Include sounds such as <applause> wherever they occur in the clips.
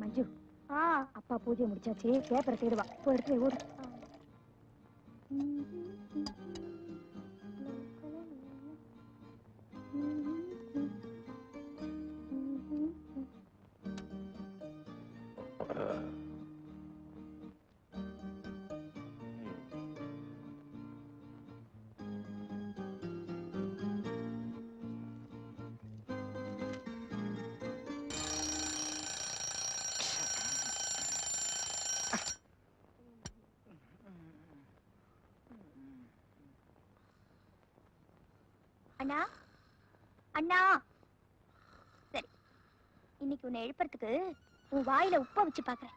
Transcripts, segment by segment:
மஞ்சு. அப்பா பூஜை முடிச்சாச்சு பேப்பரை தேடுவா. போய் எடுத்து ஓடு. அண்ணா. சரி இன்னைக்கு உன்னை எழுப்புறதுக்கு உன் வாயில உப்ப வச்சு பாக்குறேன்.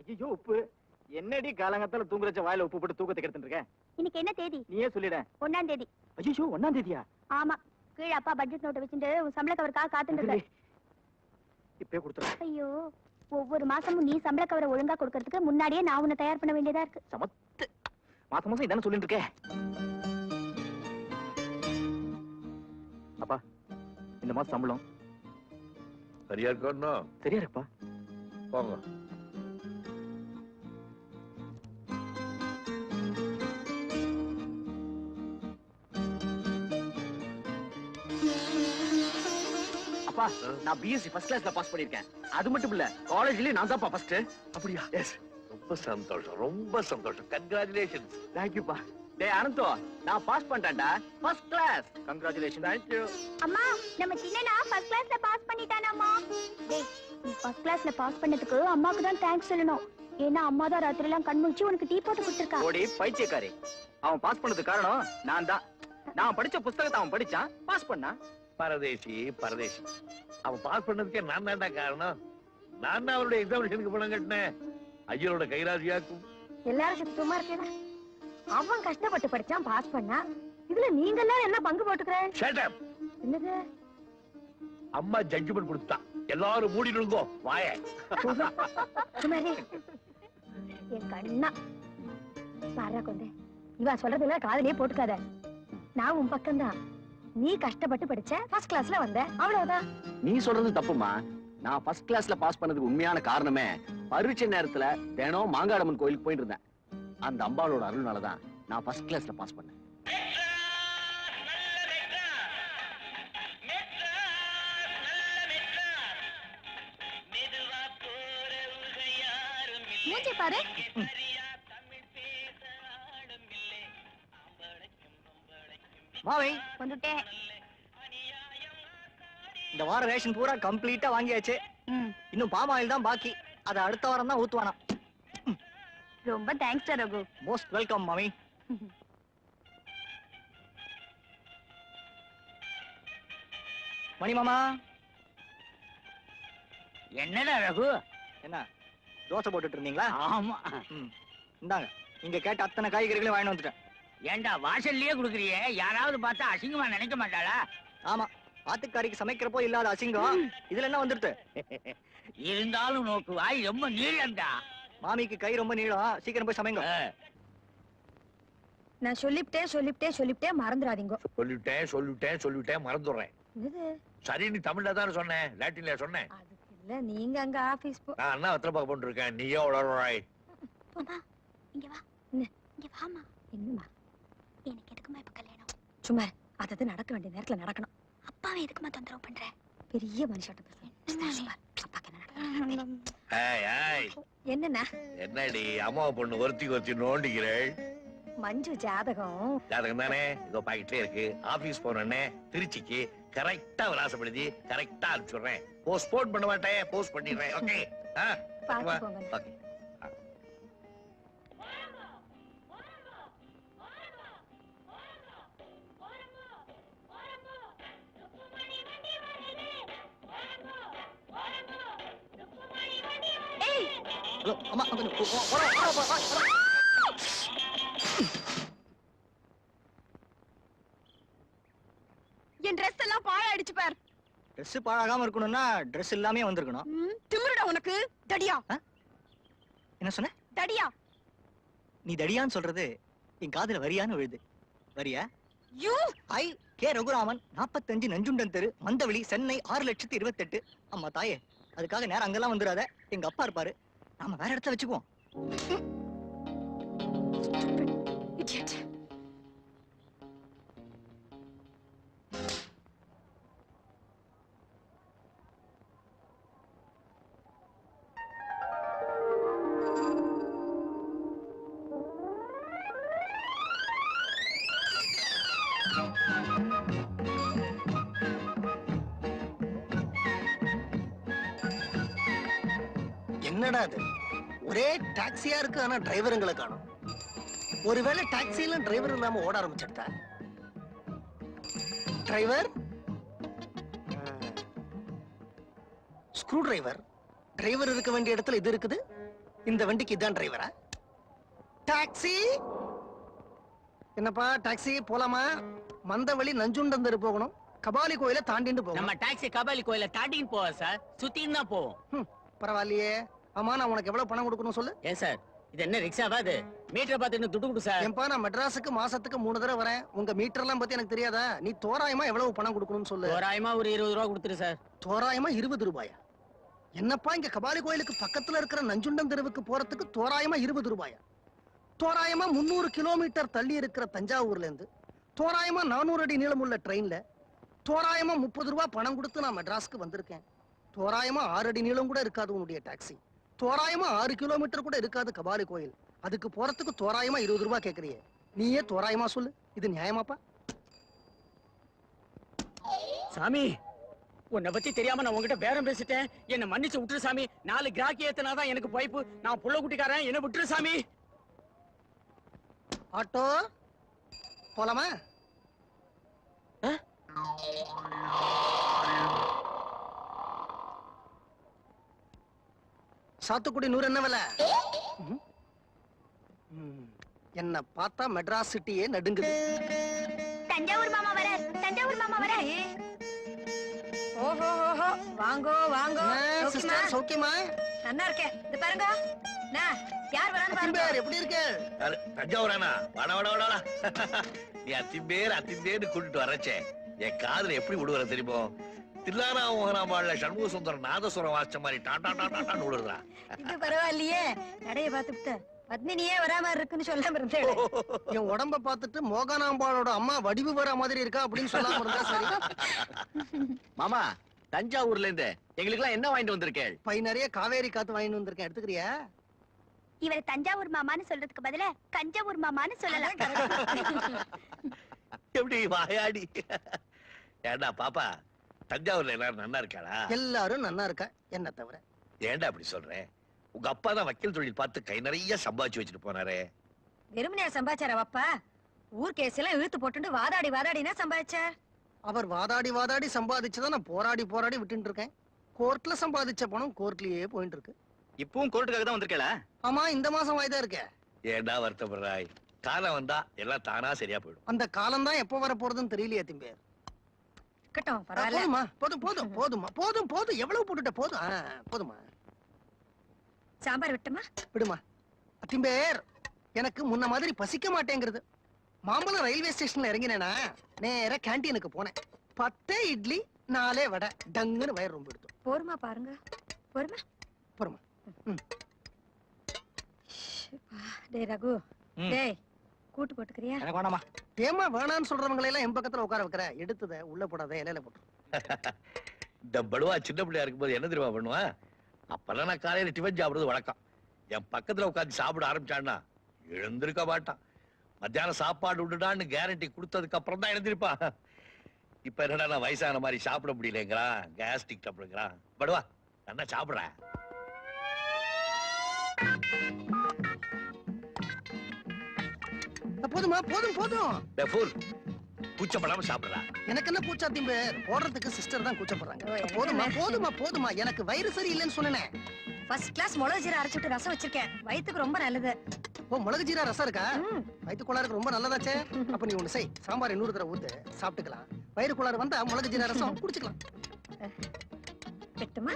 ஐயோ உப்பு. என்னடி காலங்கத்தால தூங்குறச்ச வாயில உப்பு போட்டு தூக்கத்தை கெடுத்துட்டு இருக்க? இன்னைக்கு என்ன தேதி? நீயே சொல்லிட. ஒண்ணாம் தேதி. ஐயோ ஒன்னாம் தேதியா? ஆமா கீழே அப்பா பட்ஜெட் நோட்டை வச்சுட்டு உன் சம்பள கவருக்காக காத்துட்டு இப்பே கொடுத்துற ஐயோ ஒவ்வொரு மாசமும் நீ சம்பள கவரை ஒழுங்கா கொடுக்கறதுக்கு முன்னாடியே நான் உன்னை தயார் பண்ண வேண்டியதா இருக்கு. சமத்து. மாசம் மாசம் இதானே சொல்லிட்டு இருக்கே. அப்பா இந்த மாசம் சம்பளம். சரியா இருக்கணும் சரியா இருக்குப்பா. போங்க அப்பா நான் பிஎஸ்சி ஃபர்ஸ்ட் கிளாஸ்ல பாஸ் பண்ணிருக்கேன் அது மட்டும் இல்ல காலேஜ்லயே நான் தான்ப்பா ஃபர்ஸ்ட் அப்படியா? எஸ் ரொம்ப சந்தோஷம் ரொம்ப சந்தோஷம். கங்க்ராச்சுலேஷன்ஸ் தேங்க்யூப்பா டேய் அனந்தோ நான் pass பண்ணிட்டேன்டா. First class congratulation thank you அம்மா நம்ம சின்னனா ஃபர்ஸ்ட் கிளாஸ்ல பாஸ் பண்ணிட்டானாமா? டேய் நீ ஃபர்ஸ்ட் கிளாஸ்ல பாஸ் பண்ணதுக்கு அம்மாக்கு தான் தேங்க்ஸ் சொல்லணும். ஏன்னா அம்மா தான் ராத்திரி எல்லாம் கண் முழிச்சு உனக்கு டீ போட்டு கொடுத்துருக்கா. ஓடி பைத்தியக்காரி. அவன் பாஸ் பண்ணதுக்கு காரணம் நான் தான். நான் படிச்ச புஸ்தகத்தை அவன் படிச்சான் பாஸ் பண்ணான். பரதேசி பரதேசி. அவன் பாஸ் பண்ணதுக்கே நான் தான்டா காரணம். நான் தான் அவருடைய எக்ஸாமினேஷனுக்கு பணம் கட்டினேன். ஐயரோட கைராசியாக்கும். எல்லாரும் சுத்தமா இருக்கேடா. அவன் கஷ்டப்பட்டு படிச்சான் பாஸ் பண்ணா. இதுல நீங்க எல்லாரும் என்ன பங்கு போட்டுக்கிற. என்னது? அம்மா ஜட்ஜ்மெண்ட் கொடுத்தா எல்லாரும் மூடி இருங்கோ வாய. என் கண்ணா. பாரா கொண்டே. இவ சொல்றதெல்லாம் காதலே போட்டுக்காத. நான் உன் பக்கம்தான். நீ கஷ்டப்பட்டு படிச்ச ஃபர்ஸ்ட் கிளாஸ்ல வந்த. அவ்வளவுதான். நீ சொல்றது தப்புமா நான் ஃபர்ஸ்ட் கிளாஸ்ல பாஸ் பண்ணதுக்கு உண்மையான காரணமே பரீட்சை நேரத்துல தினம் மாங்காடம்மன் கோயிலுக்கு போயிட்டு இருந்தேன். அந்த அம்பாளோட அருள்னால தான் நான் ஃபர்ஸ்ட் கிளாஸ்ல பாஸ் பண்ணேன். மூஞ்சி பாரு. வந்துட்டேன் இந்த வாரம் ரேஷன் பூரா கம்ப்ளீட்டா வாங்கியாச்சு. இன்னும் பாம் ஆயில் தான் பாக்கி. அத அடுத்த வாரம் தான் ஊத்துவானா ரொம்ப தேங்க்ஸ் ரகு. மோஸ்ட் வெல்கம் மாமி மணி மாமா. என்னடா ரகு? என்ன தோசை போட்டுட்டு இருந்தீங்களா? ஆமா. இந்தாங்க. நீங்க கேட்ட அத்தனை காய்கறிகளையும் வாங்கிட்டு வந்துட்டேன். ஏன்டா வாசல்லயே குடுக்குறியே? யாராவது பார்த்தா அசிங்கமா நினைக்க மாட்டாளா? ஆமா. ஆத்துக்காரிக்கு சமைக்கிறப்போ இல்லாத அசிங்கம். இதுல என்ன வந்துருது இருந்தாலும் நோக்கு வாய் ரொம்ப நீளம்டா. மாமிக்கு கை ரொம்ப நீளம். சீக்கிரம் போய் சமைங்க. நான் சொல்லிப்ட்டேன் சொல்லிப்ட்டேன் சொல்லிப்ட்டேன் மறந்துடாதீங்க சொல்லிட்டேன் சொல்லிட்டேன் சொல்லிட்டேன் மறந்துடுறேன். சரி நீ தமிழ்ல தானே சொன்னேன் லாட்டின்ல சொன்னேன். இல்ல நீங்க அங்க ஆபீஸ் போ நான் அண்ணா வெத்தலை பார்க்க போட்டுருக்கேன் நீயே உளறாய் போமா இங்க வா? இங்க வாமா என்னம்மா? எனக்கு எதுக்குமா இப்ப கல்யாணம் சும்மா. அதது நடக்க வேண்டிய நேரத்துல நடக்கணும். அப்பாவை எதுக்குமா தொந்தரவு பண்ற? பெரிய ஏய் என்னண்ணா? என்னடி அம்மா பொண்ணு ஒருத்தி ஒருத்தி நோண்டிக்கிறேள். மஞ்சு ஜாதகம். ஜாதகம் தானே? இதோ பாக்கெட்லயே இருக்கு. ஆபீஸ் போனேன்னே திருச்சிக்கு கரெக்டா விலாசப்படுத்தி கரெக்டா அனுப்பிச்சுடுறேன். போஸ்ட்போன் பண்ண மாட்டேன் போஸ்ட் பண்ணிடுறேன். ஓகே ஓகே ஹலோ அம்மா. என் ட்ரெஸ் எல்லாம் பாழாயிடுச்சு பார். Dress பாழாகாம இருக்கணும்னா Dress இல்லாமே வந்திருக்கணும். திமிருடா உனக்கு. தடியா. என்ன சொன்ன? தடியா. நீ தடியான்னு சொல்றது என் காதுல வரியான்னு விழுது. வரியா? யூ! ஐ கே ரகுராமன் நாற்பத்தஞ்சு நஞ்சுண்டன் தெரு மந்தவெளி சென்னை ஆறு லட்சத்தி இருபத்தெட்டு. அம்மா தாயே அதுக்காக நேரம் அங்கெல்லாம் வந்துடாத. எங்க அப்பா இருப்பாரு. நாம வேற இடத்துல வச்சுக்குவோம். என்னடா அது? ஒரே டாக்ஸியா இருக்கு ஆனா டிரைவருங்களை காணும். ஒருவேளை டாக்ஸில டிரைவர் இல்லாம ஓட ஆரம்பிச்சிட்டா டிரைவர் ஸ்க்ரூ டிரைவர் டிரைவர் இருக்க வேண்டிய இடத்துல இது இருக்குது? இந்த வண்டிக்கு இதான் டிரைவரா டாக்ஸி என்னப்பா டாக்ஸி போலாமா? மந்தவழி நஞ்சுண்டந்தரு போகணும். கபாலி கோயில தாண்டிட்டு நம்ம போகணும் டாக்ஸி கபாலி கோயில தாண்டின்னு போவோம் சார் சுத்தின்னு தான் போவோம். பரவாயில்லையே. ஆமா நான் உனக்கு எவ்வளவு பணம் கொடுக்கணும் சொல்லு? ஏன் சார்? இது என்ன ரிக்ஷாவா அது மீட்டரை பார்த்து துட்டு கொடு சார்? ஏன்பா நான் மெட்ராஸுக்கு மாசத்துக்கு மூணு தடவை வரேன். உங்க மீட்டர் எல்லாம் பத்தி எனக்கு தெரியாதா? நீ தோராயமா எவ்வளவு பணம் கொடுக்கணும்னு சொல்லு. தோராயமா ஒரு இருபது ரூபா கொடுத்துரு சார். தோராயமா இருபது ரூபாயா? என்னப்பா இங்க கபாலி கோயிலுக்கு பக்கத்துல இருக்கிற நஞ்சுண்டம் தெருவுக்கு போறதுக்கு தோராயமா இருபது ரூபாயா? தோராயமா முந்நூறு கிலோமீட்டர் தள்ளி இருக்கிற தஞ்சாவூர்ல இருந்து தோராயமா நானூறு அடி நீளமுள்ள ட்ரெயின்ல தோராயமா முப்பது ரூபாய் பணம் கொடுத்து நான் மெட்ராஸ்க்கு வந்திருக்கேன். தோராயமா ஆறு அடி நீளம் கூட இருக்காது உன்னுடைய டாக்ஸி. தோராயமா ஆறு கிலோமீட்டர் கூட இருக்காது கபாலி கோயில். அதுக்கு போறதுக்கு தோராயமா இருபது ரூபாய் கேக்குறியே. நீயே தோராயமா சொல்லு. இது நியாயமாப்பா? சாமி உன்னை பத்தி தெரியாம நான் உன்கிட்ட பேரம் பேசிட்டேன். என்ன மன்னிச்சு விட்டுரு சாமி. நாலு கிராக்கி ஏத்தனாதான் எனக்கு பைப்பு நான் புள்ள குட்டிக்காரன் என்ன விட்டுரு சாமி. ஆட்டோ? போலாமா? சாத்துக்குடி நூறு என்ன விலை. என்ன பார்த்தா மெட்ராஸ் சிட்டியே நடுங்குது. தஞ்சாவூர் மாமா வர தஞ்சாவூர் மாமா வர. ஓஹோ ஓஹோ. வாங்கோ வாங்கோ? சிஸ்டர் சௌக்கியமா? நல்லா இருக்கேன். இது பாருங்க. நான் யார் வரான்னு பாருங்க. பேர் எப்படி இருக்கு? யாரு? தஞ்சாவூரானா வாட வாட வாட வாடா. நீ அத்திம்பேர் அத்திம்பேர்னு கூட்டிட்டு வரச்சே என் காதுல எப்படி விடுவற தெரியுமோ? தில்லானா மோகனாம்பாள்ல சண்முக சுந்தரம் நாதசுரம் வாசிச்ச மாதிரி டாடா டாடா டான்னு விடுறா இது பரவாயில்லையே. நடைய பார்த்துட்டு பத்மினியே வராம இருக்குன்னு சொல்லாம இருந்தேன் என் உடம்ப பார்த்துட்டு மோகனாம்பாளோட அம்மா வடிவு வர மாதிரி இருக்கா அப்படின்னு சொல்லாம இருந்தா சரி. மாமா தஞ்சாவூர்ல இருந்து எங்களுக்கு எல்லாம் என்ன வாங்கிட்டு வந்திருக்கேள்? பை நிறைய காவேரி காத்து வாங்கிட்டு வந்திருக்கேன். எடுத்துக்கிறியா? இவரை தஞ்சாவூர் மாமான்னு சொல்றதுக்கு பதிலா கஞ்சாவூர் மாமான்னு சொல்லலாம். எப்படி வாயாடி? ஏண்டா பாப்பா தஞ்சாவூர்ல எல்லாரும் நல்லா இருக்காளா? எல்லாரும் நன்னா இருக்கா? என்ன தவிர? ஏன்டா அப்படி சொல்றேன் உங்க அப்பா தான் வக்கீல் தொழில் பார்த்து கை நிறைய சம்பாதிச்சு வச்சுட்டு போனாரே. வெறுமனையா சம்பாதிச்சார அப்பா? ஊர் கேஸ் எல்லாம் இழுத்து போட்டுட்டு வாதாடி வாதாடினா சம்பாதிச்சார் அவர் வாதாடி வாதாடி சம்பாதிச்சதை நான் போராடி போராடி விட்டுட்டு இருக்கேன் கோர்ட்ல சம்பாதிச்ச பணம் கோர்ட்லயே போயிட்டு இருக்கு இப்பவும் கோர்ட்டுக்காக தான் வந்திருக்கல ஆமா இந்த மாசம் வாய்தா இருக்கே. ஏன்டா வருத்தப்படுறாய்? காலம் வந்தா எல்லாம் தானா சரியா போயிடும். அந்த காலம் தான் எப்போ வர போறதுன்னு தெரியலையே திம்பேர். இருக்கட்டும் பரவாயில்ல. போதுமா போதும் போதும் போதுமா போதும். எவ்வளவு போட்டுட்ட போதும்? போதுமா சாம்பார் விட்டுமா? விடுமா. அத்திம்பேர் எனக்கு முன்ன மாதிரி பசிக்க மாட்டேங்கிறது. மாம்பழம் ரயில்வே ஸ்டேஷன்ல இறங்கினேனா நேரா கேண்டீனுக்கு போனேன். பத்தே இட்லி நாலே வடை. டங்குன்னு வயிறு ரொம்ப எடுத்தோம் போருமா பாருங்க. போருமா? போருமா. டேய் ரகு. டேய் கூட்டு போட்டுக்கிறியா? எனக்கு வேணாமா ஏமா வேணான்னு சொல்றவங்களை எல்லாம் என் பக்கத்துல உட்கார வைக்கிற? எடுத்தத உள்ள போடாத இலையில போட்டு. <laughs> இந்த படுவா சின்ன பிள்ளையா இருக்கும்போது என்ன தெரியுமா பண்ணுவேன் அப்பெல்லாம் நான் காலையில டிஃபன் சாப்பிடுறது வழக்கம். என் பக்கத்துல உட்காந்து சாப்பிட ஆரம்பிச்சான்னா எழுந்திருக்க மாட்டான். மத்தியானம் சாப்பாடு உண்டுடான்னு கேரண்டி கொடுத்ததுக்கு அப்புறம் தான் எழுந்திருப்பான் இப்ப என்னடா நான் வயசான மாதிரி சாப்பிட முடியலங்கிறான் கேஸ்டிக் டப்ளுங்கிறான் படுவா நல்லா சாப்பிடுறேன் போதுமா போதும் போதும். ஃபுல் கூச்சப்படாம சாப்பிடுறா. எனக்கு என்ன கூச்சாத்தியும் பேர் போடுறதுக்கு சிஸ்டர் தான் கூச்சப்படுறாங்க. போதுமா? போதுமா போதுமா. எனக்கு வயிறு சரியில்லைன்னு சொன்னேன். ஃபர்ஸ்ட் கிளாஸ் மிளகு ஜீரா அரைச்சிட்டு ரசம் வச்சிருக்கேன். வயித்துக்கு ரொம்ப நல்லது. ஓ மிளகு ஜீரா ரசம் இருக்கா. வயிற்று கோளாறுக்கு ரொம்ப நல்லதாச்சே. அப்ப நீ ஒண்ணு செய். சாம்பார் இன்னொரு தடவை ஊத்து. சாப்பிட்டுக்கலாம். வயிறு கோளாறு வந்தா மிளகு ஜீரா ரசம் குடிச்சுக்கலாம். வெட்டுமா?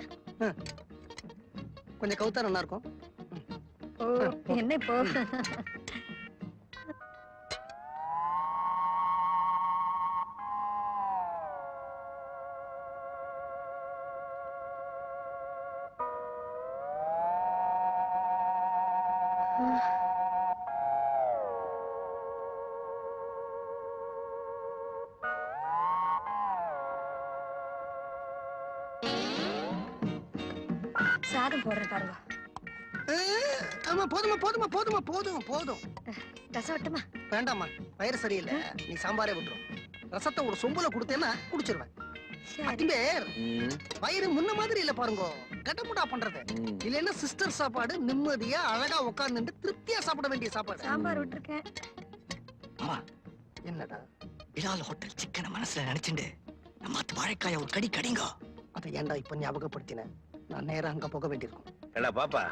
கொஞ்சம் கவுத்தா நல்லா இருக்கும். ஓ என்ன இப்போ? போடுறேன் பாருங்க. ஆமா போதுமா போதுமா போதுமா போதும். போதும் ரசம் விட்டுமா வேண்டாம்மா வயிறு சரியில்லை. நீ சாம்பாரே விட்டுரும் ரசத்தை ஒரு சொம்புல கொடுத்தேன்னா குடிச்சிருவேன். வயிறு முன்ன மாதிரி இல்ல பாருங்க. கடமுடா பண்றது. இல்லைன்னா சிஸ்டர் சாப்பாடு நிம்மதியா அழகா உட்கார்ந்துட்டு திருப்தியா சாப்பிட வேண்டிய சாப்பாடு. சாம்பார் விட்டுருக்கேன். என்னடா? பிலால் ஹோட்டல் சிக்கனை மனசுல நினைச்சுண்டு நம்ம வாழைக்காய ஒரு கடி கடிங்க. அதை ஏன்டா இப்ப ஞாபகப்படுத்தினேன் நான் நேரா அங்க போக வேண்டியிருக்கும். ஏடா பாப்பா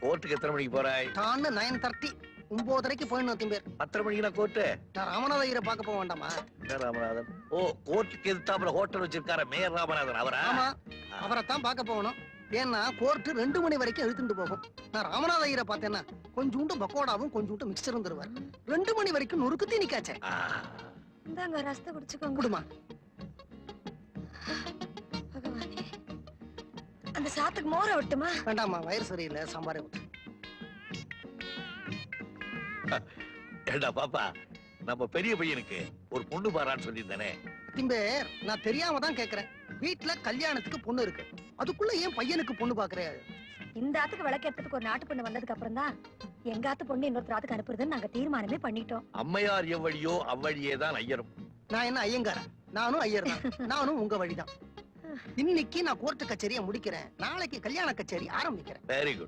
கோர்ட்டுக்கு எத்தனை மணிக்கு போறாய்? டான்னு நைன் தேர்ட்டி ஒன்பதரைக்கு போயிடணும் அத்திம்பேர் பத்தரை மணிக்கு நான் கோர்ட்டு? நான் ராமநாத ஐயரை பார்க்க போக வேண்டாமா? என்ன ராமநாதன்? ஓ கோர்ட்டுக்கு எதிர்த்தாப்புல ஹோட்டல் வச்சிருக்கார மேயர் ராமநாதன் அவரா? ஆமா அவரைத்தான் பார்க்க போகணும். ஏன்னா கோர்ட்டு ரெண்டு மணி வரைக்கும் இழுத்துட்டு போகும். நான் ராமநாத ஐயரை பார்த்தேன்னா கொஞ்சூண்டு பக்கோடாவும் கொஞ்சூண்டு மிக்சரும் தருவார். ரெண்டு மணி வரைக்கும் நொறுக்கு தீனிக்காச்சே ஆ, இந்தாங்க ரசத்தை குடிச்சுக்கோங்க. குடுமா. அந்த சாத்துக்கு மோர விட்டுமா வேண்டாம்மா வயிறு சரியில்லை சாம்பாரே ஊத்து. ஏண்டா பாப்பா நம்ம பெரிய பையனுக்கு ஒரு பொண்ணு பாரான்னு சொல்லியிருந்தானே. திம்பேர் நான் தெரியாம தான் கேக்குறேன். வீட்ல கல்யாணத்துக்கு பொண்ணு இருக்கு. அதுக்குள்ள ஏன் பையனுக்கு பொண்ணு பாக்குறே. இந்த ஆத்துக்கு விளக்கேறதுக்கு ஒரு நாட்டு பொண்ணு வந்ததுக்கு அப்புறம் தான் எங்க ஆத்து பொண்ணு இன்னொருத்தர் ஆத்துக்கு அனுப்புறதுன்னு நாங்க தீர்மானமே பண்ணிட்டோம். அம்மையார் எவ்வழியோ அவ்வழியே தான் ஐயரும். நான் என்ன ஐயங்காரா நானும் ஐயர் தான் நானும் உங்க வழிதான். இன்னைக்கு நான் கோர்ட்டு கச்சேரியை முடிக்கிறேன். நாளைக்கு கல்யாண கச்சேரி ஆரம்பிக்கிறேன். Very good